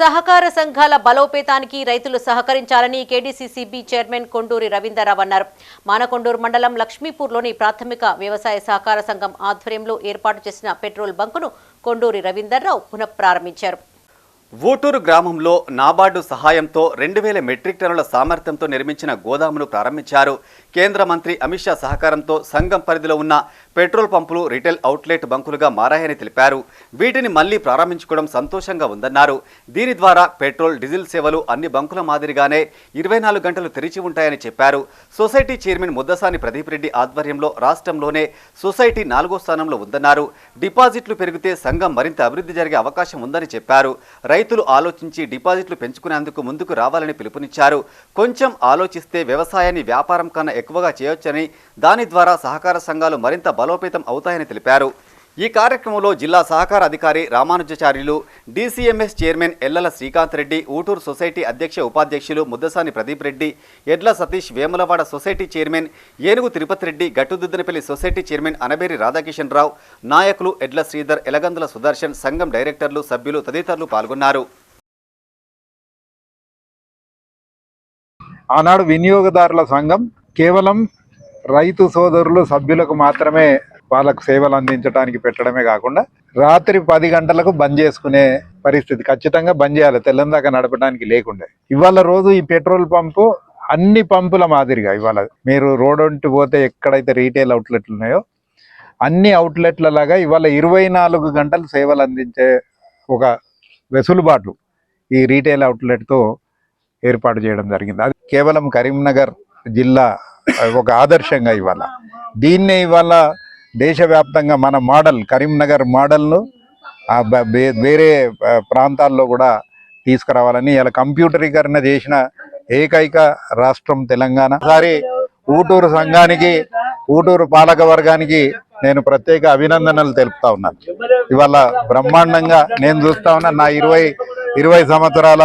సహకార సంఘాల బలోపేతానికి రైతులు సహకరించాలని కేడీసీసీబీ చైర్మన్ కొండూరి రవీందర్రావు అన్నారు. మానకొండూరు మండలం లక్ష్మీపూర్లోని ప్రాథమిక వ్యవసాయ సహకార సంఘం ఆధ్వర్యంలో ఏర్పాటు చేసిన పెట్రోల్ బంకును కొండూరి రవీందర్రావు పునఃప్రారంభించారు. ఊటూరు గ్రామంలో నాబార్డు సహాయంతో రెండు వేల మెట్రిక్ టన్నుల సామర్థ్యంతో నిర్మించిన గోదామును ప్రారంభించారు. కేంద్ర మంత్రి అమిత్ షా సహకారంతో సంఘం పరిధిలో ఉన్న పెట్రోల్ పంపులు రిటైల్ అవుట్లెట్ బంకులుగా మారాయని తెలిపారు. వీటిని మళ్ళీ ప్రారంభించుకోవడం సంతోషంగా ఉందన్నారు. దీని ద్వారా పెట్రోల్ డీజిల్ సేవలు అన్ని బంకుల మాదిరిగానే ఇరవై నాలుగు గంటలు తెరిచి ఉంటాయని చెప్పారు. సొసైటీ చైర్మన్ ముద్దసాని ప్రదీప్ రెడ్డి ఆధ్వర్యంలో రాష్ట్రంలోనే సొసైటీ నాలుగో స్థానంలో ఉందన్నారు. డిపాజిట్లు పెరిగితే సంఘం మరింత అభివృద్ధి జరిగే అవకాశం ఉందని చెప్పారు. రైతు రైతులు ఆలోచించి డిపాజిట్లు పెంచుకునేందుకు ముందుకు రావాలని పిలుపునిచ్చారు. కొంచెం ఆలోచిస్తే వ్యవసాయాన్ని వ్యాపారం కన్నా ఎక్కువగా చేయొచ్చని దాని ద్వారా సహకార సంఘాలు మరింత బలోపేతం అవుతాయని తెలిపారు. ఈ కార్యక్రమంలో జిల్లా సహకార అధికారి Ramanujacharyulu DCMS chairman Ellala Srikanth Reddy Uturu society అధ్యక్ష ఉపాధ్యక్షులు ముద్దసాని ప్రదీప్ రెడ్డి ఎడ్ల Satish Vemulawada society chairman Enugu Tirupati Reddy Gattududdanapalli society chairman Anaberi Radhakishan Rao నాయకులు ఎడ్ల శ్రీధర్ ఎలగందుల సుదర్శన్ సంఘం డైరెక్టర్లు సభ్యులు తదితరులు పాల్గొన్నారు. ఆనాడు వినియోగదారుల సంఘం కేవలం రైతు సోదరులు సభ్యులకు మాత్రమే వాళ్ళకు సేవలు అందించడానికి పెట్టడమే కాకుండా రాత్రి పది గంటలకు బంద్ చేసుకునే పరిస్థితి ఖచ్చితంగా బంద్ చేయాలి. తెల్లందాకా నడపడానికి లేకుండే. ఇవాళ రోజు ఈ పెట్రోల్ పంపు అన్ని పంపుల మాదిరిగా ఇవాళ మీరు రోడ్ పోతే ఎక్కడైతే రీటైల్ అవుట్లెట్లు ఉన్నాయో అన్ని అవుట్లెట్ల లాగా ఇవాళ ఇరవై నాలుగు గంటలు సేవలు అందించే ఒక వెసులుబాటు ఈ రీటైల్ అవుట్లెట్తో ఏర్పాటు చేయడం జరిగింది. అది కేవలం కరీంనగర్ జిల్లా ఒక ఆదర్శంగా ఇవాళ. దీన్నే ఇవాళ దేశవ్యాప్తంగా మన మోడల్ కరీంనగర్ మోడల్ను ఆ బే- వేరే ప్రాంతాల్లో కూడా తీసుకురావాలని ఇలా కంప్యూటరీకరణ చేసిన ఏకైక రాష్ట్రం తెలంగాణ. ఒకసారి ఊటూరు సంఘానికి ఊటూరు పాలక వర్గానికి నేను ప్రత్యేక అభినందనలు తెలుపుతా ఉన్నాను ఇవాళ బ్రహ్మాండంగా నేను చూస్తా ఉన్నా నా ఇరవై ఇరవై సంవత్సరాల